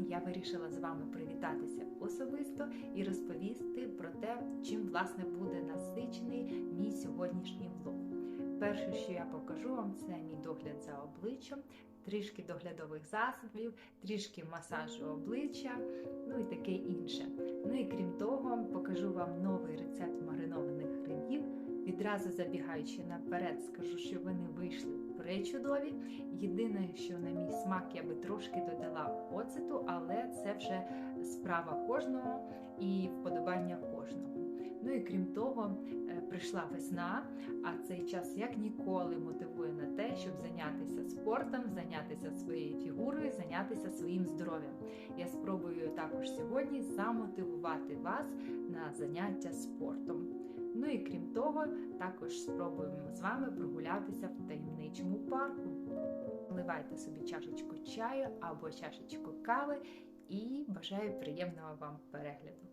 Сьогодні я вирішила з вами привітатися особисто і розповісти про те, чим власне буде насичений мій сьогоднішній влог. Перше, що я покажу вам, це мій догляд за обличчям, трішки доглядових засобів, трішки масажу обличчя, ну і таке інше. Ну і крім того, покажу вам новий рецепт маринованих грибів. Відразу забігаючи наперед, скажу, що вони вийшли пречудові. Єдине, що на мій смак я би трошки додала оцету, але це вже справа кожного і вподобання кожного. Ну і крім того, е, прийшла весна, а цей час як ніколи мотивує на те, щоб зайнятися спортом, зайнятися своєю фігурою, зайнятися своїм здоров'ям. Я спробую також сьогодні замотивувати вас на заняття спортом. Ну і крім того, також спробуємо з вами прогулятися в таємничому парку. Вливайте собі чашечку чаю або чашечку кави і бажаю приємного вам перегляду.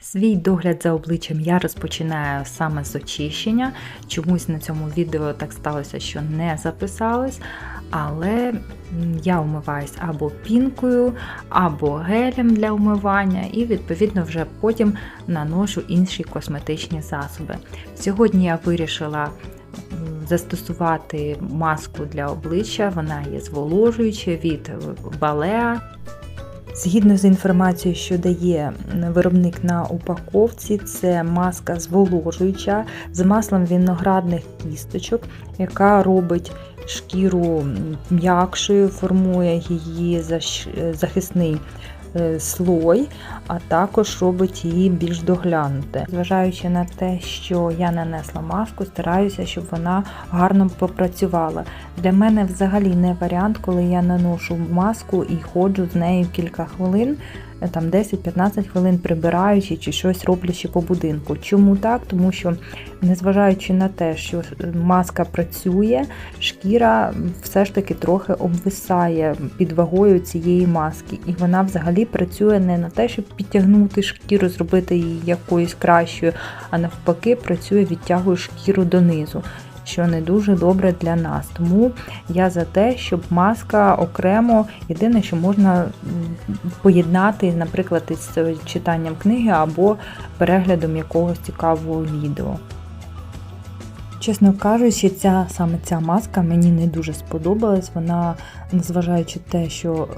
Свій догляд за обличчям я розпочинаю саме з очищення. Чомусь на цьому відео так сталося, що не записалось, але я умиваюсь або пінкою, або гелем для умивання, і відповідно вже потім наношу інші косметичні засоби. Сьогодні я вирішила застосувати маску для обличчя, вона є зволожуюча від Балеа. Згідно з інформацією, що дає виробник на упаковці, це маска зволожуюча з маслом виноградних кісточок, яка робить шкіру м'якшою, формує її захисний слой, а також робить її більш доглянути. Зважаючи на те, що я нанесла маску, стараюся, щоб вона гарно попрацювала. Для мене взагалі не варіант, коли я наношу маску і ходжу з нею кілька хвилин. Там 10-15 хвилин прибираючи чи щось роблячи по будинку. Чому так? Тому що, незважаючи на те, що маска працює, шкіра все ж таки трохи обвисає під вагою цієї маски, і вона взагалі працює не на те, щоб підтягнути шкіру, зробити її якоюсь кращою, а навпаки, працює, відтягує шкіру донизу що не дуже добре для нас. Тому я за те, щоб маска окремо, єдине, що можна поєднати, наприклад, із читанням книги або переглядом якогось цікавого відео. Чесно кажучи, ця саме ця маска мені не дуже сподобалась. Вона, незважаючи те, що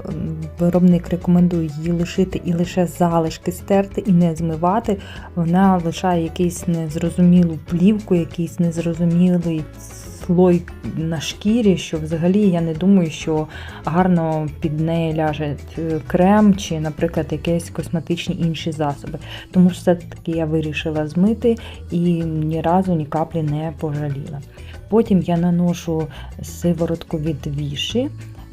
виробник рекомендує її лишити і лише залишки стерти і не змивати, вона лишає якийсь незрозумілу плівку, якийсь незрозумілий слой на шкірі, що взагалі я не думаю, що гарно під неї ляже е, крем чи, наприклад, якісь косметичні інші засоби. Тому все-таки я вирішила змити і ні разу ні каплі не пожаліла. Потім я наношу сиворотку від віші.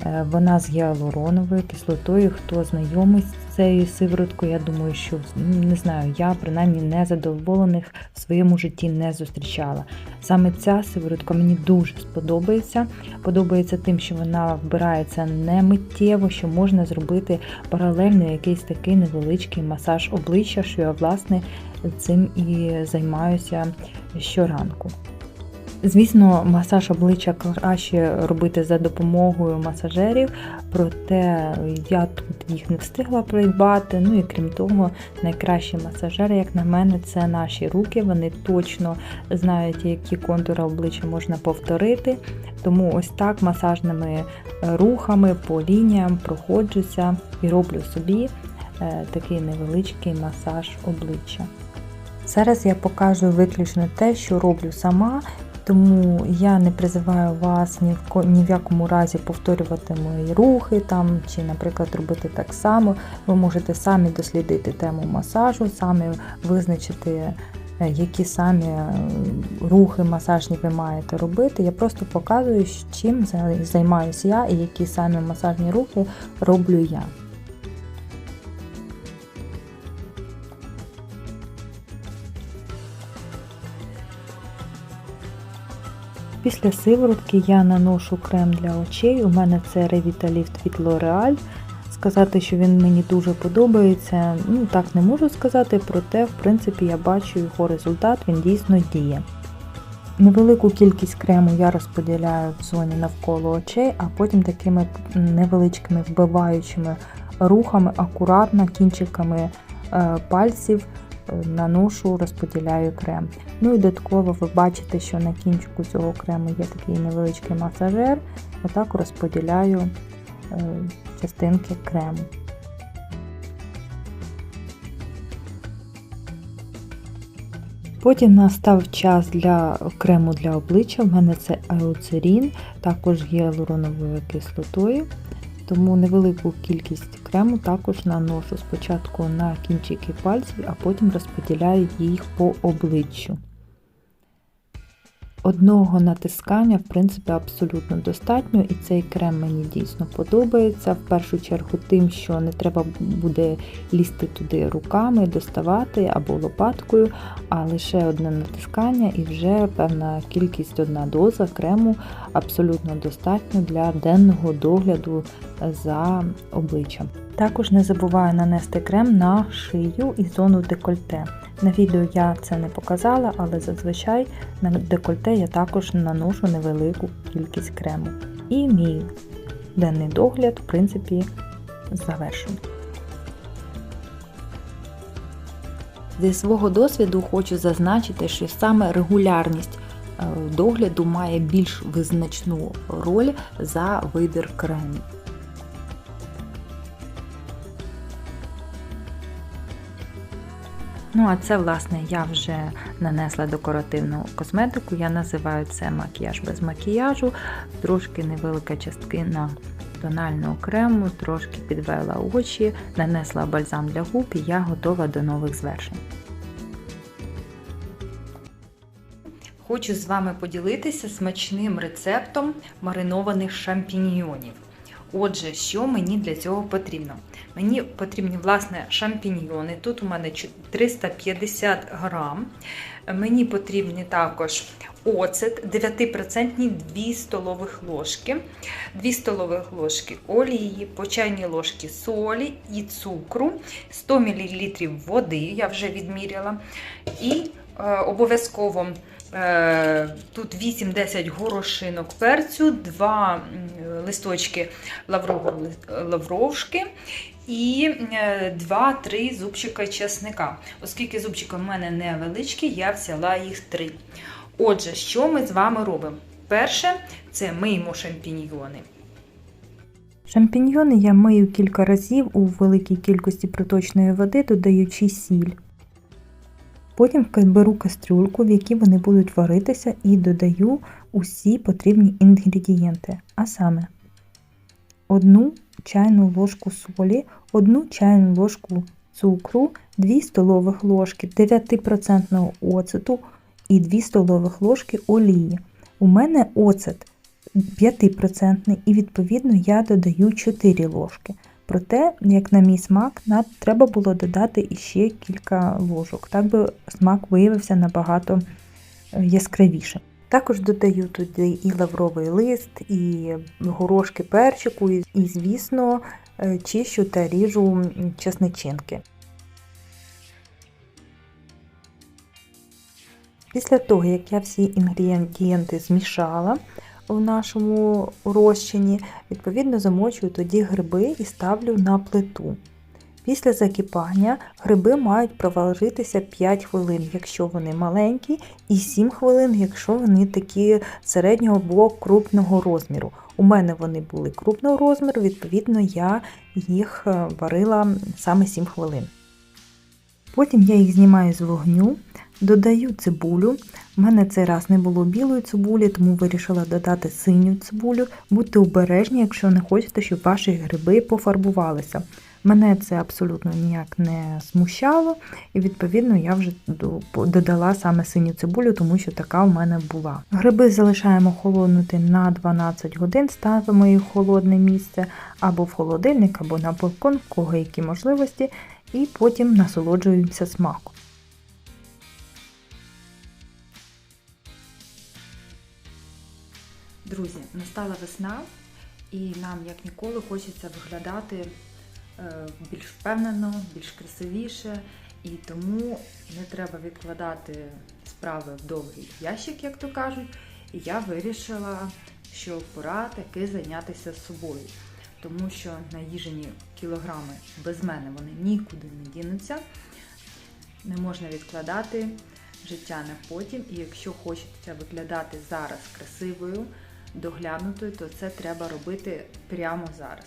Е, вона з гіалуроновою кислотою. Хто знайомий з цією сивороткою, я думаю, що не знаю, я принаймні незадоволених в своєму житті не зустрічала. Саме ця сиворотка мені дуже сподобається. Подобається тим, що вона вбирається не миттєво, що можна зробити паралельно якийсь такий невеличкий масаж обличчя, що я, власне, цим і займаюся щоранку. Звісно, масаж обличчя краще робити за допомогою масажерів, проте я тут їх не встигла придбати. Ну і крім того, найкращі масажери, як на мене, це наші руки. Вони точно знають, які контури обличчя можна повторити. Тому ось так масажними рухами по лініям проходжуся і роблю собі е, такий невеличкий масаж обличчя. Зараз я покажу виключно те, що роблю сама, тому я не призиваю вас ні в ні в якому разі повторювати мої рухи там, чи, наприклад, робити так само. Ви можете самі дослідити тему масажу, самі визначити, е, які самі е, рухи масажні ви маєте робити. Я просто показую, чим займаюся я і які самі масажні рухи роблю я. Після сиворотки я наношу крем для очей. У мене це Revitalift від L'Oreal. сказати, що він мені дуже подобається. Ну так не можу сказати, проте, в принципі, я бачу його результат, він дійсно діє. Невелику кількість крему я розподіляю в зоні навколо очей, а потім такими невеличкими вбиваючими рухами, акуратно кінчиками е, пальців наношу, розподіляю крем. Ну і додатково ви бачите, що на кінчику цього крему є такий невеличкий масажер. Отак розподіляю е, частинки крему. Потім настав час для крему для обличчя. В мене це еоцерін, також гіалуроновою кислотою. Тому невелику кількість крему також наношу спочатку на кінчики пальців, а потім розподіляю їх по обличчю. Одного натискання, в принципі, абсолютно достатньо, і цей крем мені дійсно подобається. В першу чергу, тим, що не треба буде лізти туди руками, доставати або лопаткою, а лише одне натискання і вже певна кількість, одна доза крему абсолютно достатньо для денного догляду за обличчям. Також не забуваю нанести крем на шию і зону декольте. На відео я це не показала, але зазвичай на декольте я також наношу невелику кількість крему. І мій денний догляд, в принципі, завершений. Зі свого досвіду хочу зазначити, що саме регулярність е, догляду має більш визначну роль за вибір кремів. Ну, а це, власне, я вже нанесла декоративну косметику. Я називаю це макіяж без макіяжу, трошки невелика частина тонального крему, трошки підвела очі, нанесла бальзам для губ і я готова до нових звершень. Хочу з вами поділитися смачним рецептом маринованих шампіньйонів. Отже, що мені для цього потрібно? Мені потрібні власне шампіньйони. Тут у мене 350 грам. Мені потрібні також оцет 9% 2 столових ложки, 2 столових ложки олії, по чайній ложки солі і цукру, 100 мл води, я вже відміряла. І е, обов'язково Е, тут 8-10 горошинок перцю, 2 листочки лавровшки і 2-3 е, зубчика чесника. Оскільки зубчики в мене невеличкі, я взяла їх 3. Отже, що ми з вами робимо? Перше, це миємо шампіньйони. Шампіньйони я мию кілька разів у великій кількості проточної води, додаючи сіль. Потім беру кастрюльку, в якій вони будуть варитися, і додаю усі потрібні інгредієнти. А саме одну чайну ложку солі, одну чайну ложку цукру, 2 столових ложки 9% оцету і 2 столових ложки олії. У мене оцет 5% і відповідно я додаю 4 ложки. Проте, як на мій смак, треба було додати іще кілька ложок. Так би смак виявився набагато е, яскравішим. Також додаю туди і лавровий лист, і горошки перчику, і, звісно, е, чищу та ріжу чесничинки. Після того, як я всі інгредієнти змішала, в нашому розчині, відповідно замочую тоді гриби і ставлю на плиту. Після закипання гриби мають проваритися 5 хвилин, якщо вони маленькі, і 7 хвилин, якщо вони такі середнього або крупного розміру. У мене вони були крупного розміру, відповідно, я їх е, варила саме 7 хвилин. Потім я їх знімаю з вогню, Додаю цибулю. У мене цей раз не було білої цибулі, тому вирішила додати синю цибулю. Будьте обережні, якщо не хочете, щоб ваші гриби пофарбувалися. Мене це абсолютно ніяк не смущало, і, відповідно, я вже додала саме синю цибулю, тому що така у мене була. Гриби залишаємо холоднути на 12 годин, ставимо їх в холодне місце, або в холодильник, або на балкон, в кого які можливості, і потім насолоджуємося смаком. Друзі, настала весна, і нам, як ніколи, хочеться виглядати більш впевнено, більш красивіше, і тому не треба відкладати справи в довгий ящик, як то кажуть. І я вирішила, що пора таки зайнятися собою, тому що наїжені кілограми без мене вони нікуди не дінуться. Не можна відкладати життя на потім, і якщо хочеться виглядати зараз красивою, доглянутою, то це треба робити прямо зараз.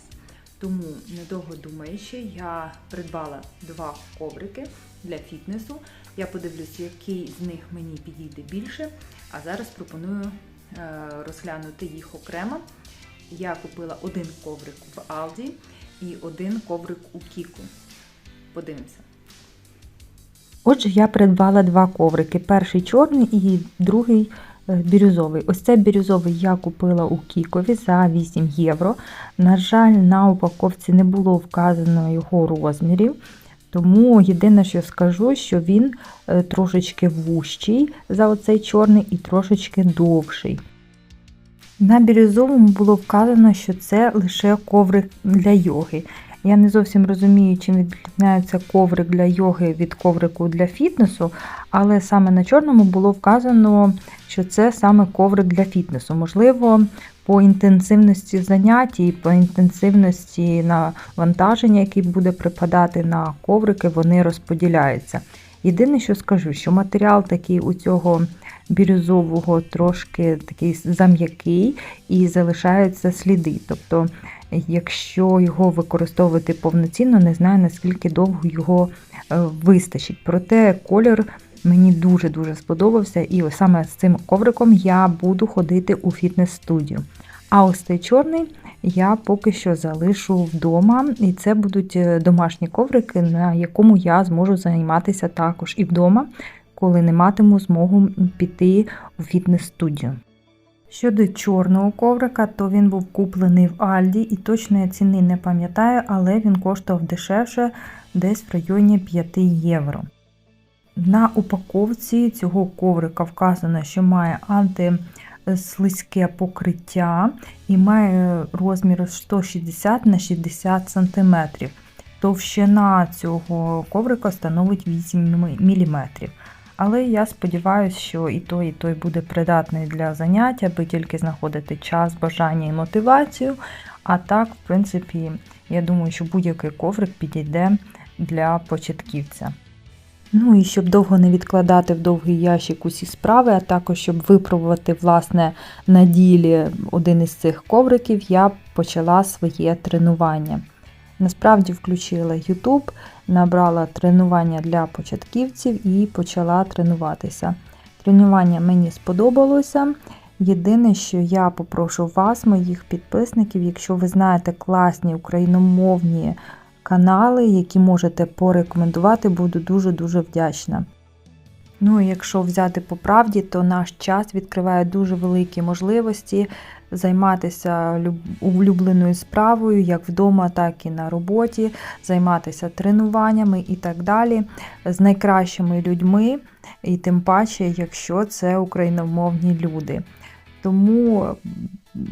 Тому, недовго думаючи, я придбала два коврики для фітнесу. Я подивлюсь, який з них мені підійде більше. А зараз пропоную е, розглянути їх окремо. Я купила один коврик в Aldi і один коврик у Кіку. Подивимося. Отже, я придбала два коврики: перший чорний і другий бірюзовий. Ось цей бірюзовий я купила у Кікові за 8 євро. На жаль, на упаковці не було вказано його розмірів. Тому єдине, що скажу, що він е, трошечки вущий за оцей чорний і трошечки довший. На бірюзовому було вказано, що це лише коврик для йоги. Я не зовсім розумію, чим відрізняється коврик для йоги від коврику для фітнесу, але саме на чорному було вказано, що це саме коврик для фітнесу. Можливо, по інтенсивності занять і по інтенсивності навантаження, яке буде припадати на коврики, вони розподіляються. Єдине, що скажу, що матеріал такий у цього бірюзового трошки такий зам'який і залишаються сліди. Тобто, якщо його використовувати повноцінно, не знаю наскільки довго його е, вистачить. Проте колір мені дуже-дуже сподобався, і саме з цим ковриком я буду ходити у фітнес-студію. А ось цей чорний я поки що залишу вдома, і це будуть е, домашні коврики, на якому я зможу займатися також і вдома, коли не матиму змогу піти у фітнес-студію. Щодо чорного коврика, то він був куплений в Альді і точної ціни не пам'ятаю, але він коштував дешевше десь в районі 5 євро. На упаковці цього коврика вказано, що має антислизьке покриття і має розмір 160 на 60 см. Товщина цього коврика становить 8 мм. Але я сподіваюся, що і той, і той буде придатний для занять, аби тільки знаходити час, бажання і мотивацію. А так, в принципі, я думаю, що будь-який коврик підійде для початківця. Ну і щоб довго не відкладати в довгий ящик усі справи, а також щоб випробувати власне на ділі один із цих ковриків, я почала своє тренування. Насправді включила YouTube, набрала тренування для початківців і почала тренуватися. Тренування мені сподобалося. Єдине, що я попрошу вас, моїх підписників, якщо ви знаєте класні україномовні канали, які можете порекомендувати, буду дуже-дуже вдячна. Ну і якщо взяти по правді, то наш час відкриває дуже великі можливості займатися улюбленою справою, як вдома, так і на роботі, займатися тренуваннями і так далі, з найкращими людьми, і тим паче, якщо це україномовні люди. Тому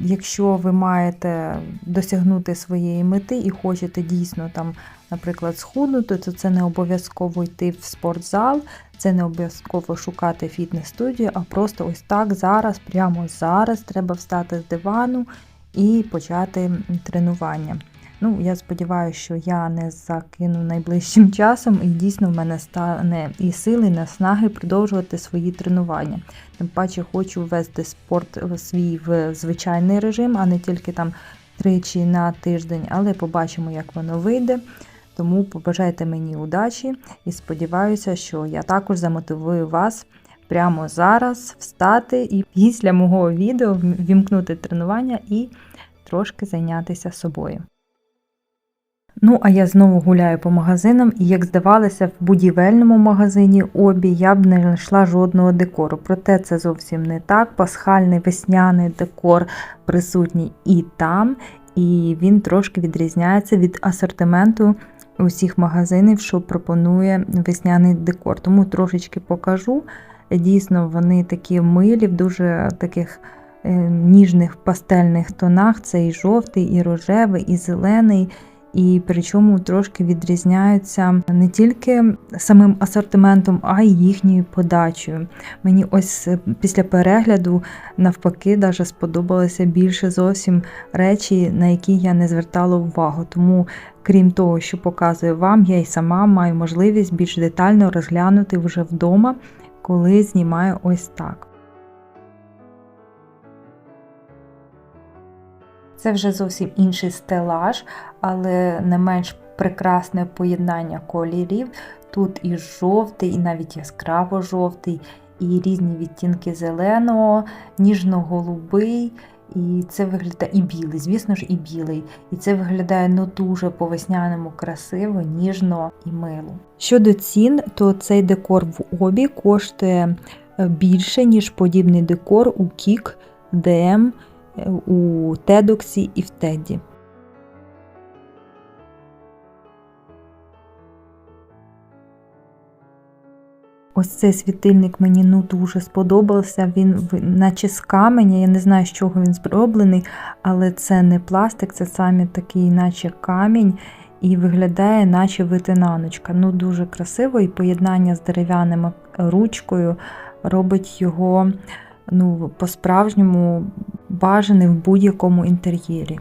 якщо ви маєте досягнути своєї мети і хочете дійсно там, наприклад, схуднути, то це не обов'язково йти в спортзал, це не обов'язково шукати фітнес-студію, а просто ось так зараз, прямо зараз треба встати з дивану і почати тренування. Ну, я сподіваюся, що я не закину найближчим часом, і дійсно в мене стане і сили, і наснаги продовжувати свої тренування. Тим паче хочу ввести спорт свій в звичайний режим, а не тільки там тричі на тиждень, але побачимо, як воно вийде. Тому побажайте мені удачі і сподіваюся, що я також замотивую вас прямо зараз встати і після мого відео вімкнути тренування і трошки зайнятися собою. Ну, а я знову гуляю по магазинам, і, як здавалося, в будівельному магазині обі я б не знайшла жодного декору. Проте це зовсім не так. Пасхальний весняний декор присутній і там, і він трошки відрізняється від асортименту усіх магазинів, що пропонує весняний декор. Тому трошечки покажу. Дійсно, вони такі милі, в дуже таких е, ніжних пастельних тонах. Це і жовтий, і рожевий, і зелений і причому трошки відрізняються не тільки самим асортиментом, а й їхньою подачею. Мені ось е, після перегляду навпаки даже сподобалося більше зовсім речі, на які я не звертала увагу. Тому, крім того, що показую вам, я й сама маю можливість більш детально розглянути вже вдома, коли знімаю ось так. Це вже зовсім інший стелаж, але не менш прекрасне поєднання кольорів. Тут і жовтий, і навіть яскраво жовтий, і різні відтінки зеленого, ніжно-голубий. І це виглядає і білий, звісно ж, і білий. І це виглядає ну дуже по весняному красиво, ніжно і мило. Щодо цін, то цей декор в обі коштує е, більше, ніж подібний декор у Кік, ДМ, у Тедоксі і в Теді. Ось цей світильник мені ну дуже сподобався. Він наче з каменя, я не знаю, з чого він зроблений, але це не пластик, це саме такий, наче камінь, і виглядає, наче витинаночка. Ну Дуже красиво, і поєднання з дерев'яним ручкою робить його ну, по-справжньому бажаним в будь-якому інтер'єрі.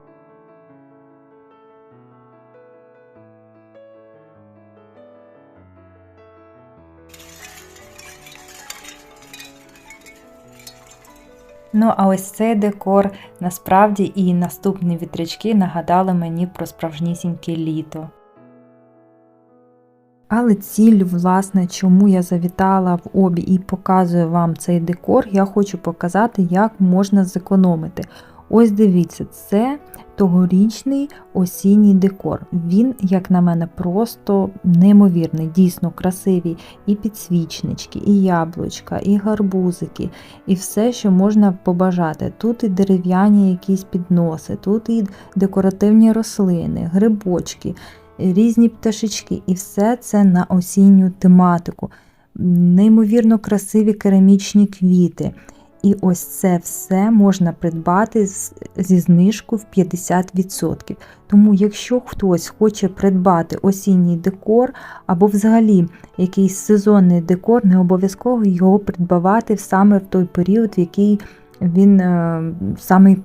Ну, а ось цей декор насправді і наступні вітрячки нагадали мені про справжнісіньке літо. Але ціль, власне, чому я завітала в обі і показую вам цей декор, я хочу показати, як можна зекономити. Ось дивіться, це тогорічний осінній декор. Він, як на мене, просто неймовірний, дійсно красиві і підсвічнички, і яблучка, і гарбузики, і все, що можна побажати. Тут і дерев'яні якісь підноси, тут і декоративні рослини, грибочки, різні пташечки, і все це на осінню тематику. Неймовірно красиві керамічні квіти. І ось це все можна придбати зі знижкою в 50%. Тому, якщо хтось хоче придбати осінній декор або взагалі якийсь сезонний декор, не обов'язково його придбавати саме в той період, в який він е,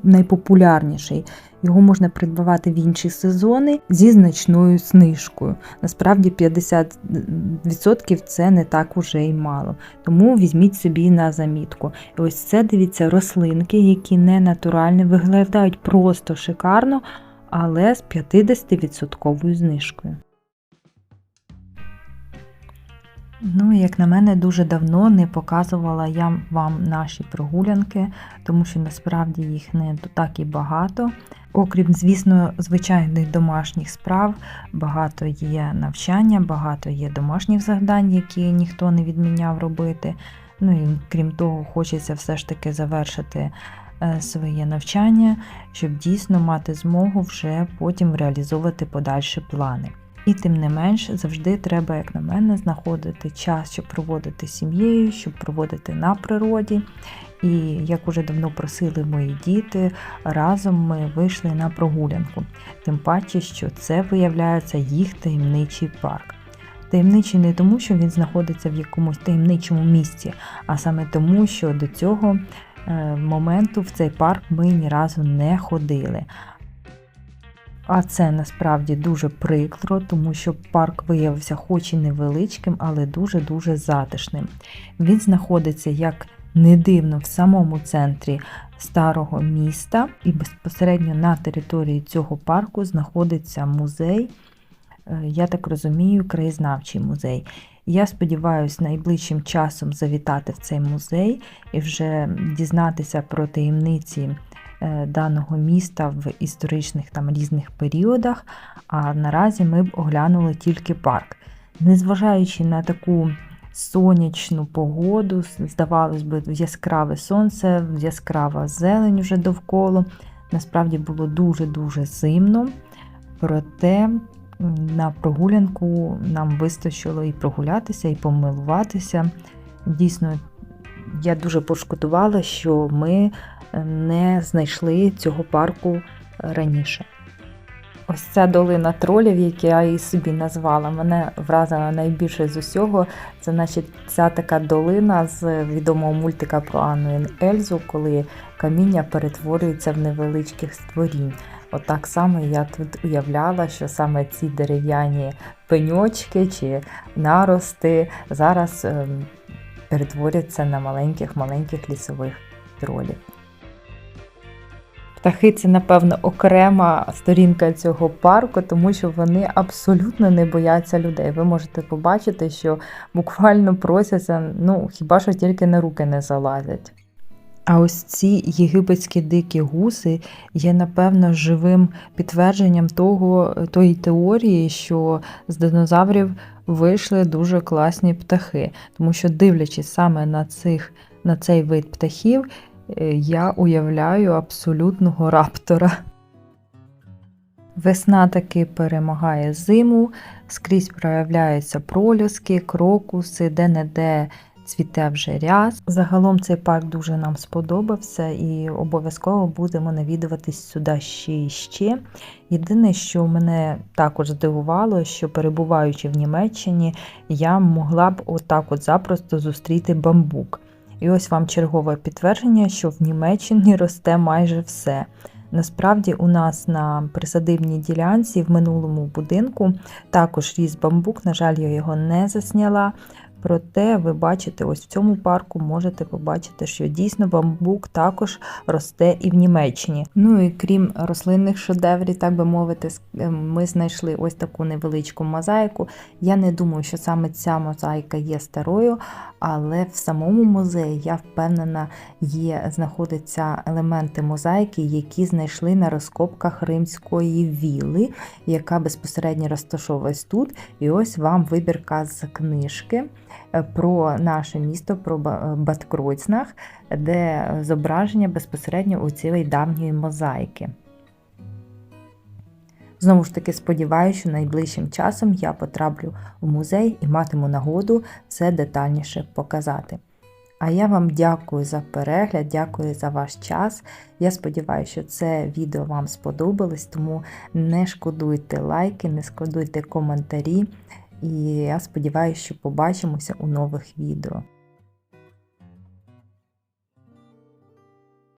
найпопулярніший. Його можна придбавати в інші сезони зі значною знижкою. Насправді 50% це не так уже й мало. Тому візьміть собі на замітку. І ось це дивіться рослинки, які не натуральні, виглядають просто шикарно, але з 50% знижкою. Ну, як на мене, дуже давно не показувала я вам наші прогулянки, тому що насправді їх не так і багато. Окрім, звісно, звичайних домашніх справ, багато є навчання, багато є домашніх завдань, які ніхто не відміняв робити. Ну і крім того, хочеться все ж таки завершити е, своє навчання, щоб дійсно мати змогу вже потім реалізовувати подальші плани. І тим не менш, завжди треба, як на мене, знаходити час, щоб проводити з сім'єю, щоб проводити на природі. І як уже давно просили мої діти, разом ми вийшли на прогулянку. Тим паче, що це виявляється їх таємничий парк. Таємничий не тому, що він знаходиться в якомусь таємничому місці, а саме тому, що до цього е, моменту в цей парк ми ні разу не ходили. А це насправді дуже прикро, тому що парк виявився хоч і невеличким, але дуже-дуже затишним. Він знаходиться як не дивно в самому центрі старого міста, і безпосередньо на території цього парку знаходиться музей, е, я так розумію, краєзнавчий музей. Я сподіваюся, найближчим часом завітати в цей музей і вже дізнатися про таємниці. Е, даного міста в історичних там різних періодах, а наразі ми б оглянули тільки парк. Незважаючи на таку сонячну погоду, здавалось би, яскраве сонце, яскрава зелень вже довкола. Насправді було дуже-дуже зимно, проте на прогулянку нам вистачило і прогулятися, і помилуватися. Дійсно, я дуже пошкодувала, що ми не знайшли цього парку раніше. Ось ця долина тролів, яку я її собі назвала, мене вразила найбільше з усього. Це значить ця така долина з відомого мультика про Анну і Ельзу, коли каміння перетворюється в невеличких створінь. Отак само я тут уявляла, що саме ці дерев'яні пеньочки чи нарости зараз ем, перетворяться на маленьких-маленьких лісових тролів. Птахи це, напевно, окрема сторінка цього парку, тому що вони абсолютно не бояться людей. Ви можете побачити, що буквально просяться, ну, хіба що тільки на руки не залазять. А ось ці єгипетські дикі гуси є, напевно, живим підтвердженням того, тої теорії, що з динозаврів вийшли дуже класні птахи. Тому що, дивлячись саме на, цих, на цей вид птахів, я уявляю абсолютного раптора. Весна таки перемагає зиму, скрізь проявляються проліски, крокуси, де-не-де цвіте вже ряс. Загалом цей парк дуже нам сподобався і обов'язково будемо навідуватись сюди ще і ще. Єдине, що мене також здивувало, що перебуваючи в Німеччині, я могла б отак от запросто зустріти бамбук. І ось вам чергове підтвердження, що в Німеччині росте майже все. Насправді, у нас на присадибній ділянці в минулому будинку також ріс бамбук. На жаль, я його не засняла. Проте ви бачите, ось в цьому парку можете побачити, що дійсно бамбук також росте і в Німеччині. Ну і крім рослинних шедеврів, так би мовити, е, ми знайшли ось таку невеличку мозаїку. Я не думаю, що саме ця мозаїка є старою, але в самому музеї я впевнена, є знаходяться елементи мозаїки, які знайшли на розкопках римської віли, яка безпосередньо розташовується тут. І ось вам вибірка з книжки про наше місто, про Ба- де зображення безпосередньо у цілої давньої мозаїки. Знову ж таки, сподіваюся, що найближчим часом я потраплю в музей і матиму нагоду це детальніше показати. А я вам дякую за перегляд, дякую за ваш час. Я сподіваюся, що це відео вам сподобалось, тому не шкодуйте лайки, не шкодуйте коментарі. І я сподіваюся, що побачимося у нових відео.